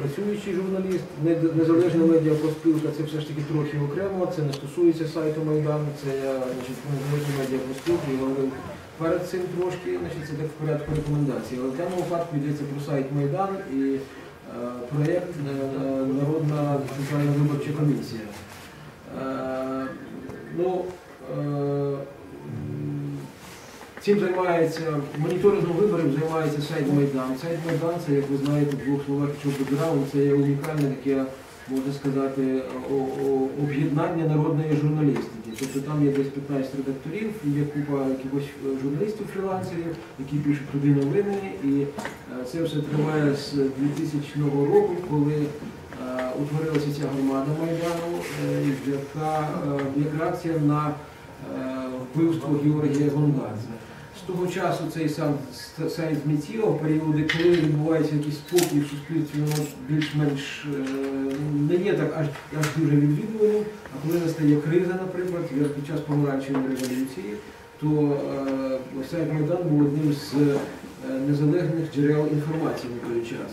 працюючий журналіст, незалежна медіапроспілка, це все ж таки трохи окремо, це не стосується сайту Майдану, це я значить, незалежна медіапроспілка, я говорив перед цим трошки, значить, це так в порядку рекомендацій. Але в даному випадку йдеться про сайт Майдан і е, проєкт е, Народна центральна виборча комісія. Е, ну, е, Цим займається моніторингом виборів займається сайт Майдан. Сайт Майдан це, як ви знаєте, в двох словах, що бекграунд, це є унікальне таке, можна сказати, об'єднання народної журналістики. Тобто там є десь 15 редакторів, є купа якихось е, журналістів, фрілансерів, які пишуть туди новини. І е, це все триває з 2000 року, коли е, утворилася ця громада Майдану, яка як реакція на вбивство Георгія Гондадзе. Того часу цей сам сайт зміців, періоди, коли відбувається якийсь спокій в суспільстві, воно більш-менш е, не є так аж, аж дуже відвідуваним, а коли настає криза, наприклад, під час помаранчевої революції, то е, сайт Майдан був одним з е, незалежних джерел інформації на той час.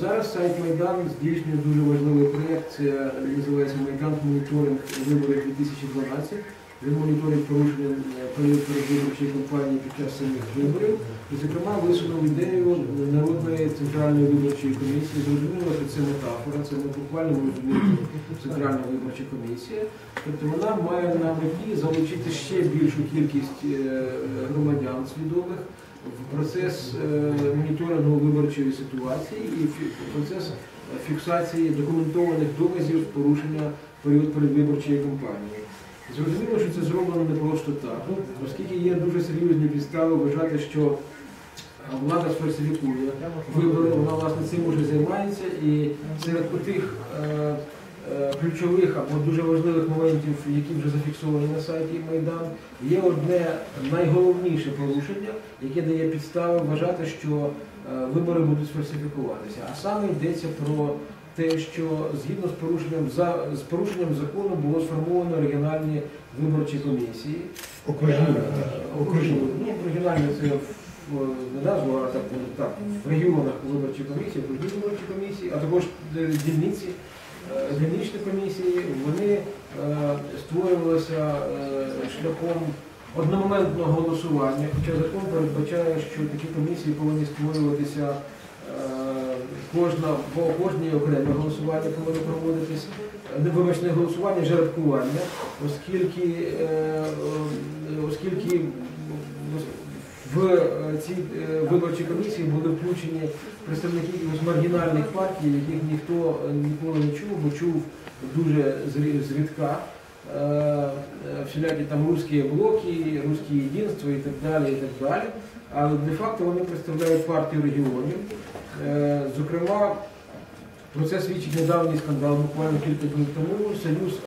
Зараз сайт Майдан здійснює дуже важливий проєкт, це називається Майдан моніторинг виборів 2012. Він моніторить порушення е, передвиборчої кампанії під час самих виборів. І, зокрема, висунув ідею Народної центральної виборчої комісії. Зрозуміло, що це метафора, це не буквально розуміти Центральна виборча комісія. Тобто вона має на меті залучити ще більшу кількість е, громадян свідомих в процес е, моніторингу виборчої ситуації і фі- процес фіксації документованих доказів порушення період передвиборчої кампанії. Зрозуміло, що це зроблено не просто так, оскільки є дуже серйозні підстави вважати, що влада сфальсифікує вибори, вона власне цим уже займається, і серед тих е, е, ключових або дуже важливих моментів, які вже зафіксовані на сайті Майдан, є одне найголовніше порушення, яке дає підстави вважати, що е, вибори будуть сфальсифікуватися. А саме йдеться про те, що згідно з порушенням за з порушенням закону було сформовано регіональні виборчі комісії. Окружні. Е, Окружні. Ну, регіональні це не назва, а так, ну, так, в регіонах виборчі комісії, окружні виборчі комісії, а також е, дільниці, е, дільничні комісії, вони е, створювалися е, шляхом одномоментного голосування, хоча закон передбачає, що такі комісії повинні створюватися кожна, по кожній окреме голосування повинно проводитись, Е, не вибачне голосування, жеребкування, оскільки, е, е, оскільки в е, ці е, виборчі комісії були включені представники маргінальних партій, яких ніхто ніколи не чув, бо чув дуже зрідка. Всілякі там русські блоки, русське єдинство і так далі, і так далі. Але де-факто вони представляють партію регіонів. Е, Зокрема, про це свідчить недавній скандал, буквально кілька днів тому. Союз